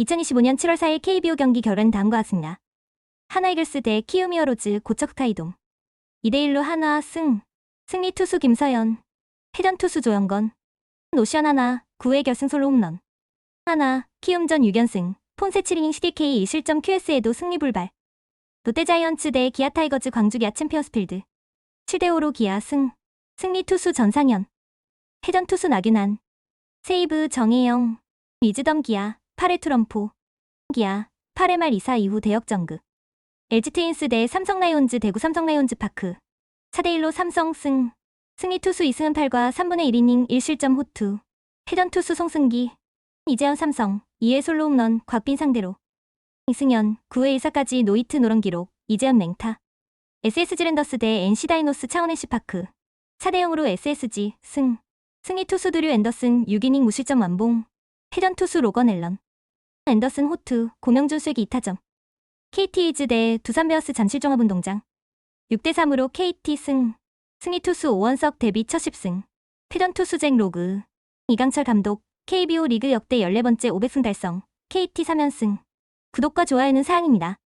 2025년 7월 4일 KBO 경기 결과는 다음과 같습니다. 하나이글스 대 키움히어로즈 고척스카이돔. 2대1로 한화 승. 승리 투수 김서연. 해전 투수 조영건. 노시안 하나 9회 결승 솔로 홈런. 하나 키움전 6연승. 폰세 7이닝 CDK 1실점 QS에도 승리 불발. 롯데자이언츠 대 기아 타이거즈 광주 기아 챔피언스필드. 7대5로 기아 승. 승리 투수 전상현. 해전 투수 나균한. 세이브 정혜영. 위즈덤 기아 8회 트럼포 기아 8회 말 2사 이후 대역전극. LG 트윈스 대 삼성 라이온즈 대구 삼성 라이온즈 파크. 4대1로 삼성 승. 승리 투수 이승은 8과 3분의 1이닝 1실점 호투. 해전 투수 송승기. 이재현 삼성 2회 솔로 홈런 곽빈 상대로. 이승현 9회 1사까지 노이트 노런 기록 이재현 맹타. SSG 랜더스 대 NC 다이노스 차원 NC 파크. 4대 0으로 SSG 승. 승리 투수 드류 앤더슨 6이닝 무실점 완봉 해전 투수 로건 앨런 앤더슨 호투 고명준 쐐기 2타점 KT 이즈 대 두산 베어스 잠실 종합운동장 6대 3으로 KT 승 승리 투수 오원석 데뷔 첫 10승 패전 투수 잭 로그 이강철 감독 KBO 리그 역대 14번째 500승 달성 KT 3연승 구독과 좋아요는 사양입니다.